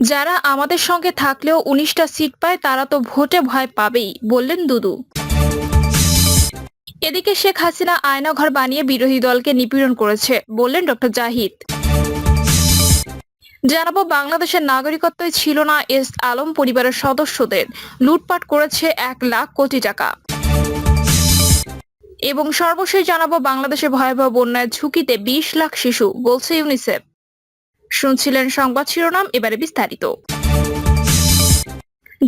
যারা আমাদের সঙ্গে থাকলেও উনিশটা সিট পায়, তারা তো ভোটে ভয় পাবেই, বললেন দুদু। এদিকে শেখ হাসিনা আয়নাঘর বানিয়ে বিরোধী দলকে নিপীড়ন করেছে, বললেন ডক্টর জাহিদ। জানাব, বাংলাদেশের নাগরিকত্বই ছিল না এস আলম পরিবারের সদস্যদের। লুটপাট করেছে এক লাখ কোটি টাকা। এবং সর্বশেষ জানাব, বাংলাদেশে ভয়াবহ বন্যায় ঝুঁকিতে বিশ লাখ শিশু, বলছে ইউনিসেফ। শুনছিলেন সংবাদ শিরোনাম, এবারে বিস্তারিত।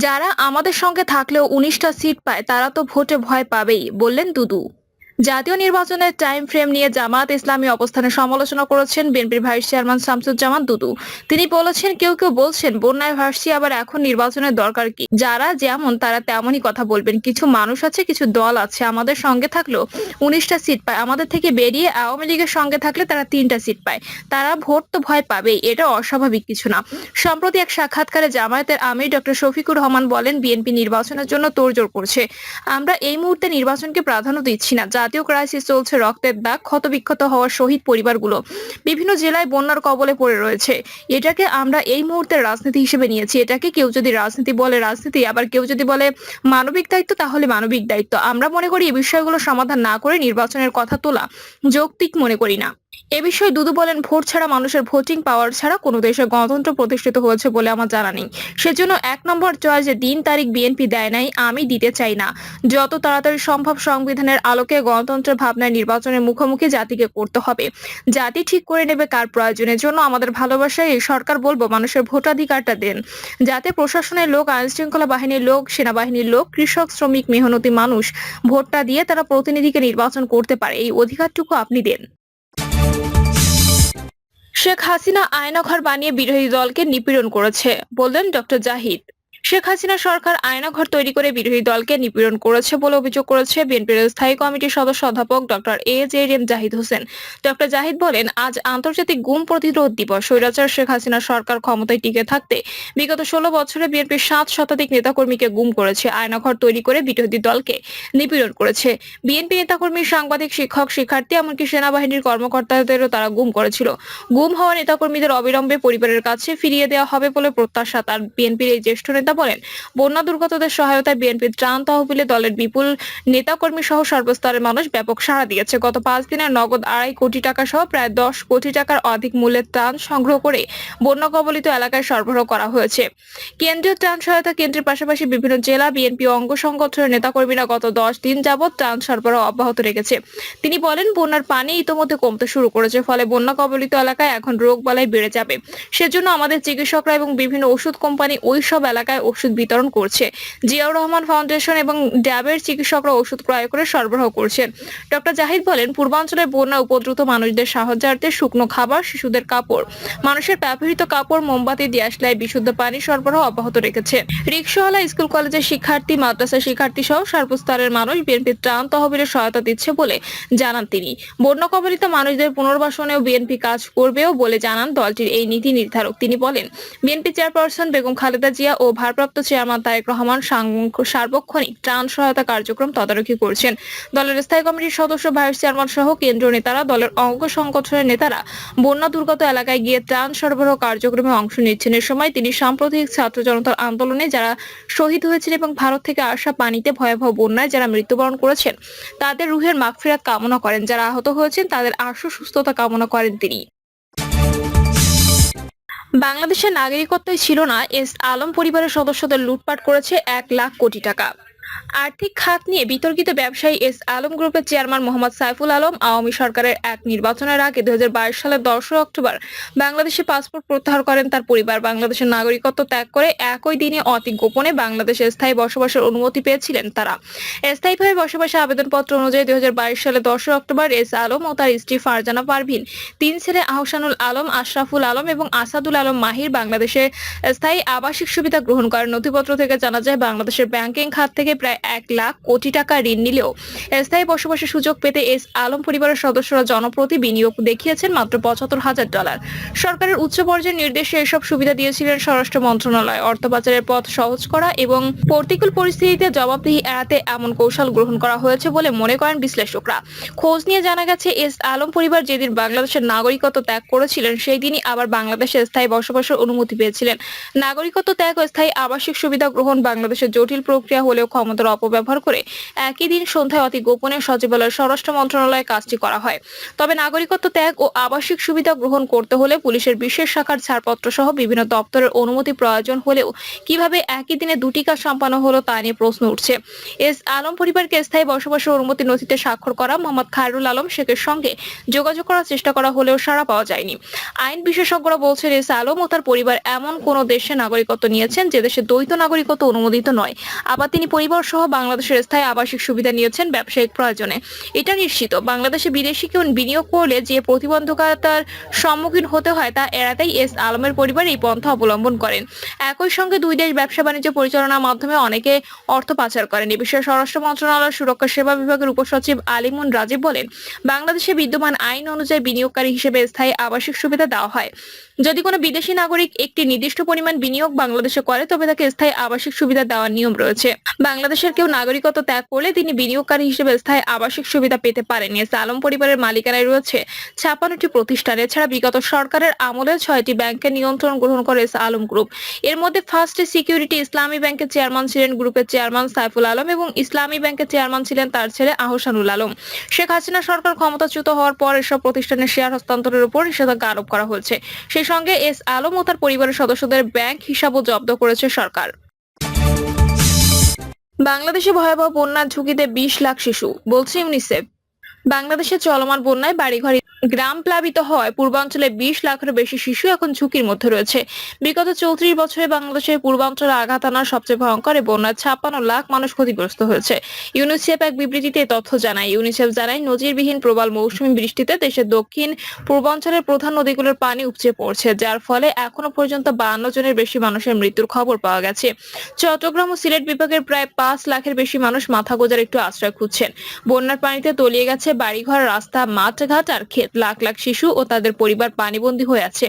যারা আমাদের সঙ্গে থাকলেও উনিশটা সিট পায়, তারা তো ভোটে ভয় পাবেই, বললেন দুদু। জাতীয় নির্বাচনের টাইম ফ্রেম নিয়ে জামাত ইসলামী অবস্থানে সমালোচনা করেছেন বিএনপির ভাইস চেয়ারম্যান শামসুজ্জামান দুদু। তিনি বলেছেন, কেউ কেউ বলছেন, বন্যায় ভাসছি, আবার এখন নির্বাচনের দরকার কি? যারা যেমন, তারা তেমনই কথা বলবেন। কিছু মানুষ আছে, কিছু দল আছে, আমাদের সঙ্গে থাকলেও উনিশটা সিট পায়। আমাদের থেকে বেরিয়ে আওয়ামী লীগের সঙ্গে থাকলে তারা তিনটা সিট পায়। তারা ভোট তো ভয় পাবেই, এটা অস্বাভাবিক কিছু না। সম্প্রতি এক সাক্ষাৎকারে জামায়াতের আমির ডক্টর শফিকুর রহমান বলেন, বিএনপি নির্বাচনের জন্য তোড়জোড় করছে। আমরা এই মুহূর্তে নির্বাচনকে প্রাধান্য দিচ্ছি না। জাতীয় ক্রাইসিস চলছে, রক্তের দাগ ক্ষতবিক্ষত হওয়ার শহীদ পরিবারগুলো। বিভিন্ন জেলায় বন্যার কবলে পড়ে রয়েছে। এটাকে আমরা এই মুহূর্তে রাজনীতি হিসেবে নিয়েছি। এটাকে কেউ যদি রাজনীতি বলে, রাজনীতি, আবার কেউ যদি বলে মানবিক দায়িত্ব, তাহলে মানবিক দায়িত্ব। আমরা মনে করি এই বিষয়গুলো সমাধান না করে নির্বাচনের কথা তোলা যৌক্তিক মনে করি না। এ বিষয়ে দুদু বলেন, ভোট ছাড়া মানুষের ভোটিং পাওয়ার ছাড়া কোনো দেশে গণতন্ত্র প্রতিষ্ঠিত হয়েছে বলে আমার জানা নেই। সেজন্য এক নম্বর চয়েসে দিন তারিখ বিএনপি দেয় নাই, আমি দিতে চাই না। যত তাড়াতাড়ি সম্ভব সংবিধানের আলোকে গণতন্ত্রের ভাবনায় নির্বাচনের মুখোমুখি জাতিকে করতে হবে। জাতি ঠিক করে নেবে কার প্রয়োজনের জন্য। আমাদের ভালোবাসায় এই সরকার বলব, মানুষের ভোটাধিকারটা দেন। যাতে প্রশাসনের লোক আইন শৃঙ্খলা বাহিনীর লোক, সেনাবাহিনীর লোক, কৃষক, শ্রমিক, মেহনতি মানুষ ভোটটা দিয়ে তারা প্রতিনিধিকে নির্বাচন করতে পারে। এই অধিকারটুকু আপনি দেন। শেখ হাসিনা আয়নাঘর বানিয়ে বিরোধী দলকে নিপীড়ন করেছে বললেন ডক্টর জাহিদ। শেখ হাসিনা সরকার আয়নাঘর তৈরি করে বিরোধী দলকে নিপীড়ন করেছে বলে অভিযোগ করেছে বিএনপির স্থায়ী কমিটির সদস্য অধ্যাপক doctor A J M Zahid Hossain. Doctor Zahid বলেন, আজ আন্তর্জাতিক গুম প্রতিরোধ দিবস। স্বৈরাচার শেখ হাসিনা সরকার ক্ষমতায় টিকে থাকতে বিগত ষোলো বছরে বিএনপির সাত শতাধিক নেতাকর্মীকে গুম করেছে, আয়নাঘর তৈরি করে বিরোধী দলকে নিপীড়ন করেছে। বিএনপি নেতাকর্মী, সাংবাদিক, শিক্ষক, শিক্ষার্থী, এমনকি সেনাবাহিনীর কর্মকর্তাদেরও তারা গুম করেছিল। গুম হওয়া নেতাকর্মীদের অবিলম্বে পরিবারের কাছে ফিরিয়ে দেওয়া হবে বলে প্রত্যাশা তার বিএনপির এই জ্যেষ্ঠ নেতা বলেন, বন্যা দুর্গতদের সহায়তায় বিএনপির ত্রাণ তহবিলে দলের বিপুল নেতাকর্মী সহ সর্বস্তরের মানুষ ব্যাপক সাড়া দিয়েছে। গত পাঁচ দিনের নগদ আড়াই কোটি টাকা সহ প্রায় দশ কোটি টাকার অধিক মূল্যের ত্রাণ সংগ্রহ করে বন্যা কবলিত এলাকায় সরবরাহ করা হয়েছে। কেন্দ্রীয় ত্রাণ সহায়তা কেন্দ্রের পাশাপাশি বিভিন্ন জেলা বিএনপি অঙ্গ সংগঠনের নেতাকর্মীরা গত দশ দিন যাবৎ ত্রাণ সরবরাহ অব্যাহত রেখেছে। তিনি বলেন, বন্যার পানি ইতোমধ্যে কমতে শুরু করেছে, ফলে বন্যা কবলিত এলাকায় এখন রোগ বালাই বেড়ে যাবে। সেজন্য আমাদের চিকিৎসকরা এবং বিভিন্ন ওষুধ কোম্পানি ওই সব এলাকায় ওষুধ বিতরণ করছে। জিয়াউর রহমান ফাউন্ডেশন এবং ড্যাবের চিকিৎসকরা ওষুধ ক্রয় করে সরবরাহ করছেন। ডক্টর জাহিদ বলেন পূর্বাঞ্চলের বন্যা উপদ্রুত মানুষদের সাহায্যার্থে শুকনো খাবার, শিশুদের কাপড়, মানুষের ব্যবহৃত কাপড়, মোমবাতি দিয়াশলাই বিশুদ্ধ পানি সরবরাহ অব্যাহত রেখেছে। রিক্সাওয়ালা স্কুল কলেজের শিক্ষার্থী মাদ্রাসা শিক্ষার্থী সহ সর্বস্তরের মানুষ বিএনপির ত্রাণ তহবিলের সহায়তা দিচ্ছে বলে জানান তিনি। বন্যা কবলিত মানুষদের পুনর্বাসনেও বিএনপি কাজ করবেও বলে জানান দলটির এই নীতি নির্ধারক। তিনি বলেন, বিএনপি চেয়ারপারসন বেগম খালেদা জিয়া ও ভারপ্রাপ্ত চেয়ারম্যান তারেক রহমান সার্বক্ষণিক ত্রাণ সহায়তা কার্যক্রম তদারকি করছেন। দলের স্থায়ী কমিটির সদস্য, ভাইস চেয়ারম্যান সহ কেন্দ্রীয় নেতারা, দলের অঙ্গ সংগঠনের নেতারা বন্যা দুর্গত এলাকায় গিয়ে ত্রাণ সরবরাহ কার্যক্রমে অংশ নিচ্ছেন। এ সময় তিনি সাম্প্রতিক ছাত্র জনতার আন্দোলনে যারা শহীদ হয়েছেন এবং ভারত থেকে আসা পানিতে ভয়াবহ বন্যায় যারা মৃত্যুবরণ করেছেন, তাদের রুহের মাগফিরাত কামনা করেন। যারা আহত হয়েছেন, তাদের আশু সুস্থতা কামনা করেন তিনি। বাংলাদেশের নাগরিকত্বই ছিল না এস আলম পরিবারের সদস্যদের লুটপাট করেছে এক লাখ কোটি টাকা। আর্থিক খাত নিয়ে বিতর্কিত ব্যবসায়ী এস আলম গ্রুপের চেয়ারম্যান মোহাম্মদ সাইফুল আলম আওয়ামী সরকারের এক নির্বাচনের আগে দুই হাজার বাইশ সালের দশই অক্টোবর বাংলাদেশে পাসপোর্ট প্রত্যাহার করেন তার পরিবার। বাংলাদেশের নাগরিকত্ব ত্যাগ করে একই দিনে অতি গোপনে বাংলাদেশে স্থায়ী বসবাসের অনুমতি পেয়েছিলেন তারা। স্থায়ীভাবে বসবাসের আবেদনপত্র অনুযায়ী দুই সালে দশই অক্টোবর এস আলম ও তার স্ত্রী ফারজানা পারভিন, তিন ছেলে আহসানুল আলম, আশরাফুল আলম এবং আসাদুল আলম মাহির বাংলাদেশে স্থায়ী আবাসিক সুবিধা গ্রহণ করেন। নথিপত্র থেকে জানা যায়, বাংলাদেশের ব্যাংকিং খাত থেকে প্রায় প্রায় এক লাখ কোটি টাকা ঋণ নিলেও স্থায়ী বসবাসের সুযোগ পেতে এস আলম পরিবারের সদস্যরা জনপ্রতি বিনিয়োগ দেখিয়েছেন মাত্র পঁচাত্তর হাজার ডলার। সরকারের উচ্চ পর্যায়ের নির্দেশে এসব সুবিধা দিয়েছিলেন স্বরাষ্ট্র মন্ত্রণালয়। অর্থ পাচারের পথ সহজ করা এবং প্রতিকূল পরিস্থিতিতে জবাবদিহি এড়াতে এমন কৌশল গ্রহণ করা হয়েছে বলে মনে করেন বিশ্লেষকরা। খোঁজ নিয়ে জানা গেছে, এস আলম পরিবার যেদিন বাংলাদেশের নাগরিকত্ব ত্যাগ করেছিলেন সেই দিনই আবার বাংলাদেশে স্থায়ী বসবাসের অনুমতি পেয়েছিলেন। নাগরিকত্ব ত্যাগ ও স্থায়ী আবাসিক সুবিধা গ্রহণ বাংলাদেশের জটিল প্রক্রিয়া হলেও ক্ষমতার অপব্যবহার করে একই দিন সন্ধ্যায় অতি গোপনে সচিবালয়ের স্বরাষ্ট্র মন্ত্রণালয়ে কাজটি করা হয়। তবে নাগরিকত্ব ত্যাগ ও আবাসিক সুবিধা গ্রহণ করতে হলে পুলিশের বিশেষ শাখার ছাড়পত্র সহ বিভিন্ন দপ্তরের অনুমতি প্রয়োজন হলেও কীভাবে একই দিনে দুটি কাজ সম্পন্ন হলো তা নিয়ে প্রশ্ন উঠছে। এস আলম পরিবারকে স্থায়ী বসবাসের অনুমতি নথিতে স্বাক্ষর করা মোহাম্মদ খায়রুল আলম শেখের সঙ্গে যোগাযোগ করার চেষ্টা করা হলেও সাড়া পাওয়া যায়নি। আইন বিশেষজ্ঞরা বলছেন, এস আলম ও তার পরিবার এমন কোন দেশে নাগরিকত্ব নিয়েছেন যে দেশে দ্বৈত নাগরিকত্ব অনুমোদিত নয়। আবার তিনি পরিবার সহ বাংলাদেশের স্থায়ী আবাসিক সুবিধা নিয়েছেন ব্যবসায়িক প্রয়োজনে। এটা নিশ্চিত। বাংলাদেশে বিদেশি কেউ বিনিয়োগ করলে যে প্রতিবন্ধকতার সম্মুখীন হতে হয় তা এড়াতেই এস আলমের পরিবার এই পন্থা অবলম্বন করেন। একই সঙ্গে দুই দেশ ব্যবসা বাণিজ্য পরিচালনার মাধ্যমে অনেকে অর্থ পাচার করেন। এ বিষয়ে স্বরাষ্ট্র মন্ত্রণালয়ের সুরক্ষা সেবা বিভাগের উপসচিব আলিমুন রাজীব বলেন, বাংলাদেশে বিদ্যমান আইন অনুযায়ী বিনিয়োগকারী হিসেবে স্থায়ী আবাসিক সুবিধা দেওয়া হয়। যদি কোনো বিদেশি নাগরিক একটি নির্দিষ্ট পরিমাণ বিনিয়োগ বাংলাদেশে করে, তবে তাকে স্থায়ী আবাসিক সুবিধা দেওয়ার নিয়ম রয়েছে। বাংলাদেশের কেউ নাগরিকত্ব ত্যাগ করলে তিনি বিনিয়োগকারী হিসেবে স্থায়ী আবাসিক সুবিধা পেতে পারেন। এস আলম পরিবারের মালিকানায় রয়েছে ছাপ্পান্নটি প্রতিষ্ঠান। এছাড়া বিগত সরকারের আমলে ছয়টি ব্যাংকের নিয়ন্ত্রণ গ্রহণ করে এস আলম গ্রুপ। এর মধ্যে ফার্স্ট সিকিউরিটি ইসলামী ব্যাংকের চেয়ারম্যান ছিলেন গ্রুপের চেয়ারম্যান সাইফুল আলম এবং ইসলামী ব্যাংকের চেয়ারম্যান ছিলেন তার ছেলে আহসানুল আলম। শেখ হাসিনা সরকার ক্ষমতাচ্যুত হওয়ার পর এসব প্রতিষ্ঠানের শেয়ার হস্তান্তরের উপর নিষেধাজ্ঞা আরোপ করা হয়েছে। সেই সঙ্গে এস আলম ও তার পরিবারের সদস্যদের ব্যাংক হিসাবও জব্দ করেছে সরকার। বাংলাদেশে ভয়াবহ বন্যার ঝুঁকিতে বিশ লাখ শিশু বলছে ইউনিসেফ। বাংলাদেশে চলমান বন্যায় বাড়িঘর গ্রাম প্লাবিত হওয়ায় পূর্বাঞ্চলে বিশ লাখের বেশি শিশু এখন ঝুঁকির মধ্যে রয়েছে। বিগত চৌত্রিশ বছরে বাংলাদেশের পূর্বাঞ্চলে আঘাত আনার সবচেয়ে ভয়ঙ্কর এই বন্যায় ছাপ্পান্ন লাখ মানুষ ক্ষতিগ্রস্ত হয়েছে। ইউনিসেফ এক বিবৃতিতে তথ্য জানায়। ইউনিসেফ জানায়, নজিরবিহীন প্রবল মৌসুমী বৃষ্টিতে দেশের দক্ষিণ পূর্বাঞ্চলের প্রধান নদীগুলোর পানি উপচে পড়ছে, যার ফলে এখনও পর্যন্ত বান্ন জনের বেশি মানুষের মৃত্যুর খবর পাওয়া গেছে। চট্টগ্রাম ও সিলেট বিভাগের প্রায় পাঁচ লাখের বেশি মানুষ মাথা গোজার একটু আশ্রয় খুঁজছেন। বন্যার পানিতে তলিয়ে গেছে বাড়িঘর, রাস্তা, মাঠঘাট আর ক্ষেত। লাখ লাখ শিশু ও তাদের পরিবার পানিবন্দী হয়ে আছে।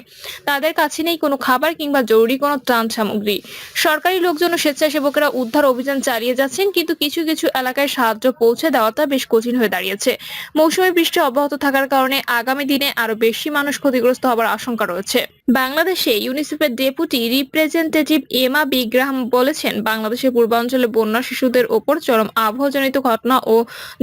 তাদের কাছে নেই কোনো খাবার কিংবা জরুরি কোনো ত্রাণ সামগ্রী। সরকারি লোকজন স্বেচ্ছাসেবকেরা উদ্ধার অভিযান চালিয়ে যাচ্ছেন, কিন্তু কিছু কিছু এলাকায় সাহায্য পৌঁছে দেওয়াটা বেশ কঠিন হয়ে দাঁড়িয়েছে। মৌসুমী বৃষ্টি অব্যাহত থাকার কারণে আগামী দিনে আরও বেশি মানুষ ক্ষতিগ্রস্ত হবার আশঙ্কা রয়েছে। বাংলাদেশে ইউনিসেফের ডেপুটি রিপ্রেজেন্টেটিভ এমা বিগ্রাহাম বলেছেন, বাংলাদেশের পূর্বাঞ্চলে বন্যা শিশুদের ওপর চরম আবহাওয়াজনিত ঘটনা ও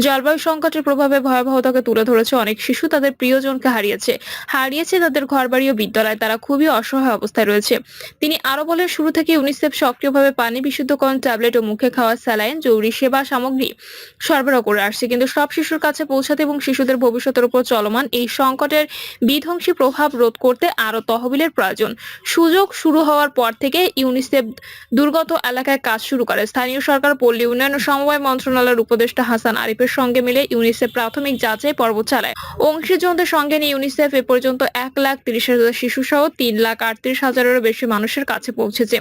জলবায়ু সংকটের প্রভাবে ভয়াবহতাকে তুলে ধরেছে অনেক শিশু তাদের প্রিয়জনকে হারিয়েছে। হারিয়েছে তাদের ঘরবাড়ি ও বিদ্যালয়, তারা খুবই অসহায় অবস্থায় রয়েছে। তিনি আরও বলেন, শুরু থেকে ইউনিসেফ সক্রিয়ভাবে পানি বিশুদ্ধকরণ ট্যাবলেট ও মুখে খাওয়া স্যালাইন, জরুরি সেবা সামগ্রী সরবরাহ করে আসছে। কিন্তু সব শিশুর কাছে পৌঁছাতে এবং শিশুদের ভবিষ্যতের উপর চলমান এই সংকটের বিধ্বংসী প্রভাব রোধ করতে আরও তহবিলের প্রয়োজন। সুযোগ শুরু হওয়ার পর থেকে ইউনিসেফ দুর্গত এলাকায় কাজ শুরু করে। স্থানীয় সরকার, পল্লী উন্নয়ন ও সমবায় মন্ত্রণালয়ের উপদেষ্টা হাসান আরিফের সঙ্গে মিলে ইউনিসেফ প্রাথমিক যাচাই পর্ব চালায়। অংশীজনদের সঙ্গে নিয়ে ইউনিসেফ এ পর্যন্ত এক লাখ তিরিশ হাজার শিশু সহ তিন লাখ আটত্রিশ হাজারেরও বেশি মানুষের কাছে পৌঁছেছে।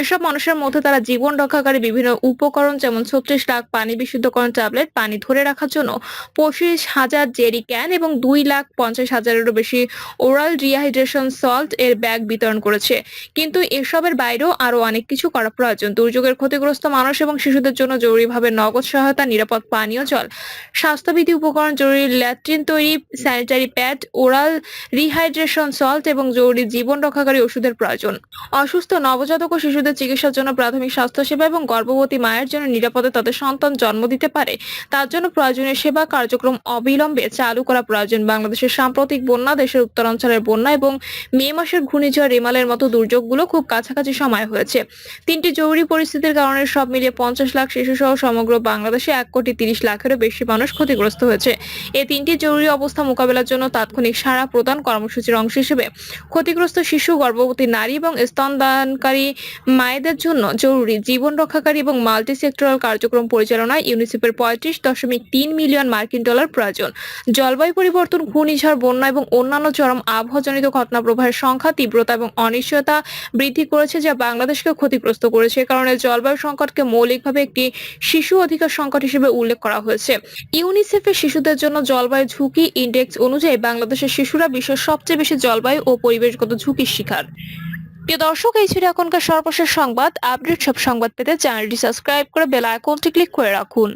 এসব মানুষের মধ্যে তারা জীবন রক্ষাকারী বিভিন্ন উপকরণ যেমন ছত্রিশ লাখ পানি বিশুদ্ধকরণ ট্যাবলেট, পানি ধরে রাখার জন্য পঁচিশ হাজার জেরি ক্যান এবং দুই লাখ পঞ্চাশ হাজারেরও বেশি ওরাল রিহাইড্রেশন সল্ট এর ব্যাগ বিতরণ করেছে। কিন্তু এসবের বাইরেও আরও অনেক কিছু করা প্রয়োজন। দুর্যোগের ক্ষতিগ্রস্ত মানুষ এবং শিশুদের জন্য জরুরিভাবে নগদ সহায়তা, নিরাপদ পানীয়, জল, স্বাস্থ্যবিধি উপকরণ, জরুরি ল্যাট্রিন তৈরি, sanitary pad, oral rehydration, salt এবং জরুরি জীবন রক্ষাকারী ওষুধের প্রয়োজন। অসুস্থ, নবজাতক ও শিশুদের চিকিৎসার জন্য প্রাথমিক স্বাস্থ্যসেবা এবং গর্ভবতী মায়ের জন্য নিরাপদে তাদের সন্তান জন্ম দিতে পারে। তার জন্য প্রয়োজনীয় সেবা কার্যক্রম অবিলম্বে চালু করা প্রয়োজন। বাংলাদেশের সাম্প্রতিক বন্যা, দেশের উত্তরাঞ্চলের বন্যা এবং মে মাসের ঘূর্ণিঝড় রেমালের মতো দুর্যোগগুলো খুব কাছাকাছি সময় হয়েছে। তিনটি জরুরি পরিস্থিতির কারণে সব মিলিয়ে পঞ্চাশ লাখ শিশু সহ সমগ্র বাংলাদেশে এক কোটি তিরিশ লাখেরও বেশি মানুষ ক্ষতিগ্রস্ত হয়েছে। এই তিনটি জরুরি অবস্থা মোকাবেলার জন্য তাৎক্ষণিক সাড়া প্রদান কর্মসূচির অংশ হিসেবে ক্ষতিগ্রস্ত শিশু, গর্ভবতী নারী এবং স্তনদানকারী মায়েদের জন্য জরুরি জীবন রক্ষাকারী এবং মাল্টি সেক্টরাল কার্যক্রম পরিচালনায় ইউনিসেফের পঁয়ত্রিশ দশমিক তিন মিলিয়ন মার্কিন ডলার প্রয়োজন। জলবায়ু পরিবর্তন, ঘূর্ণিঝড়, বন্যা এবং অন্যান্য চরম আবহাওয়াজনিত ঘটনা প্রবাহের সংখ্যা তীব্রতা এবং অনিশ্চয়তা বৃদ্ধি করেছে যা বাংলাদেশকে ক্ষতিগ্রস্ত করেছে। কারণে জলবায়ু সংকটকে মৌলিকভাবে একটি শিশু অধিকার সংকট হিসেবে উল্লেখ করা হয়েছে। ইউনিসেফের শিশুদের জন্য জলবায়ু ঝুঁকি ইন্ডেক্স অনুযায়ী বাংলাদেশের শিশুরা বিশ্বের সবচেয়ে বেশি জলবায়ু ও পরিবেশগত ঝুঁকির শিকার। প্রিয় দর্শক, এই ছিল এখনকার সর্বশেষ সংবাদ। আপডেট সব সংবাদ পেতে চ্যানেলটি সাবস্ক্রাইব করে বেল আইকনটি ক্লিক করে রাখুন।